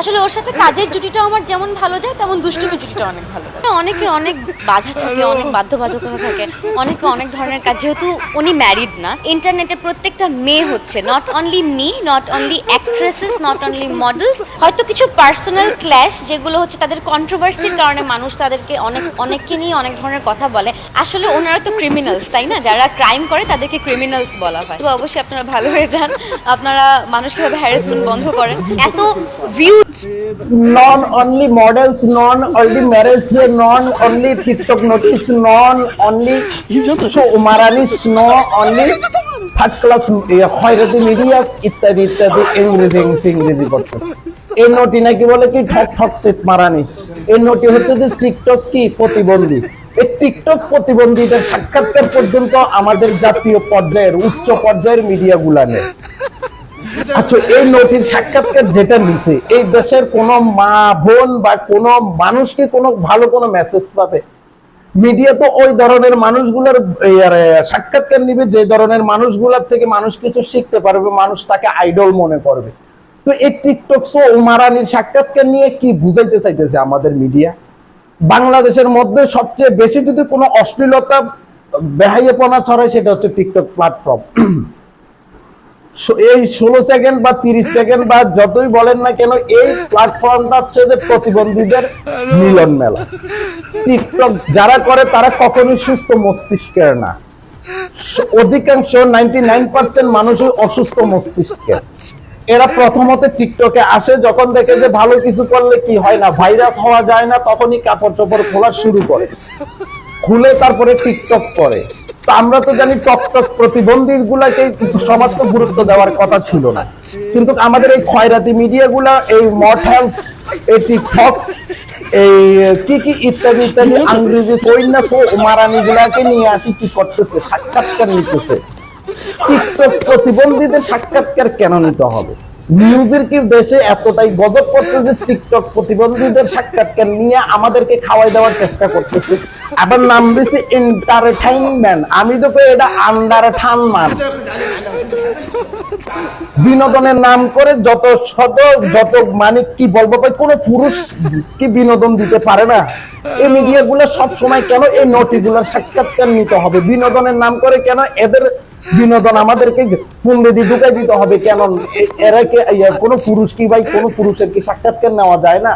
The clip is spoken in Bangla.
আসলে ওর সাথে কাজের জুটিটা আমার যেমন ভালো যায়, তেমন দুষ্টুমি জুটিটা অনেক ভালো যায়। অনেকের অনেক বাধা থাকে, অনেক বাধ্যবাধকতা থাকে, অনেকে অনেক ধরনের কাজ, যেহেতু উনি ম্যারিড না ইন্টারনেটে প্রত্যেকটা মেয়ে হচ্ছে not only me not only actresses not only models হয়তো কিছু পার্সোনাল ক্ল্যাশ যেগুলো হচ্ছে তাদের কন্ট্রোভার্সির কারণে মানুষ তাদেরকে অনেক, অনেককে নিয়ে অনেক ধরনের কথা বলে। আসলে ওনারা তো ক্রিমিনালস তাই না? যারা ক্রাইম করে তাদেরকে ক্রিমিনালস বলা হয়। তো অবশ্যই আপনারা ভালো হয়ে যান। আপনারা মানুষকে হ্যারাসমেন্ট বন্ধ করেন। এত view non only models, non only marriage, non only TikTok notice, non only show third class medias ইত্যাদি ইত্যাদি ইংরেজি ইংরেজি এই নোটি নাকি বলে কি ঠক ঠক সেট মারানিস এই নোটি হচ্ছে যে টিকটক কি প্রতিবন্ধী? এই টিকটক প্রতিবন্ধীদের সাক্ষাৎকার পর্যন্ত আমাদের জাতীয় পর্যায়ের উচ্চ পর্যায়ের মিডিয়াগুলা নেই। আচ্ছা এই নোটির সাক্ষাৎকার যেটা নিছে এই দেশের কোন মা বোন বা কোন মানুষ কি কোনো ভালো কোনো মেসেজ পাবে? মিডিয়া তো ওই ধরনের মানুষগুলোর সাক্ষাৎকার নিবে, যে ধরনের মানুষগুলোর থেকে মানুষ কিছু শিখতে পারবে, মানুষ তাকে আইডল মনে করবে। তো এই টিকটক শো উমারানির সাক্ষাৎকার নিয়ে কি বুঝাইতে চাইতেছে আমাদের মিডিয়া বাংলাদেশের মধ্যে সবচেয়ে বেশি যদি কোনো অশ্লীলতা বেহাইয়াপনা ছড়ায়, সেটা হচ্ছে টিকটক প্ল্যাটফর্ম এই ষোলো সেকেন্ড বা তিরিশ সেকেন্ড বা যতই বলেন না কেন এই প্ল্যাটফর্মটা হচ্ছে যে প্রতিবন্ধীদের মিলন মেলা। টিকটক যারা করে তারা কখনোই সুস্থ মস্তিষ্কের না। অধিকাংশ নাইনটি নাইন পার্সেন্ট মানুষই অসুস্থ মস্তিষ্কের এরা প্রথমত টিকটকে আসে যখন দেখে যে ভালো কিছু করলে কি হয় না ভাইরাস হওয়া যায় না তখনই কাপড় চোপড় খোলা শুরু করে। খুলে তারপরে টিকটক করে। আমরা তো জানি টকটক প্রতিবন্ধী গুলাকে সমাজ তো গুরুত্ব দেওয়ার কথা ছিল না। কিন্তু আমাদের এই খয়রাতি মিডিয়া গুলা এই মঠাল এই টিকটক এই কি কি ইত্যাদি ইত্যাদি আংরেজি কইনা তো মারানি গুলাকে নিয়ে আসি কি করতেছে, সাক্ষাৎকার নিতেছে। প্রতিবন্ধীদের সাক্ষাৎকার কেন নিতে হবে? নিউজের কি দেশে এতটাই গজব করছে যে টিকটক প্রতিবন্ধীদের সাক্ষাৎকার নিয়ে আমাদেরকে খাওয়াই দেওয়ার চেষ্টা করতেছে। আবার নাম দিছে এন্টারটেইনমেন্ট আমি তো এটা আন্ডার ঠানমান বিনোদনের নাম করে যত শত, যত মানে কি বলব ভাই কোনো পুরুষ কি বিনোদন দিতে পারে না? এই মিডিয়া গুলো সব সময় কেন এই নটি গুলোর সাক্ষাৎকার নিতে হবে? বিনোদনের নাম করে কেন এদের বিনোদন আমাদেরকে দিয়ে ঢুকাই দিতে হবে কেন এরা কি কোনো পুরুষ কি ভাই, কোনো পুরুষের কি সাক্ষাৎকার নেওয়া যায় না?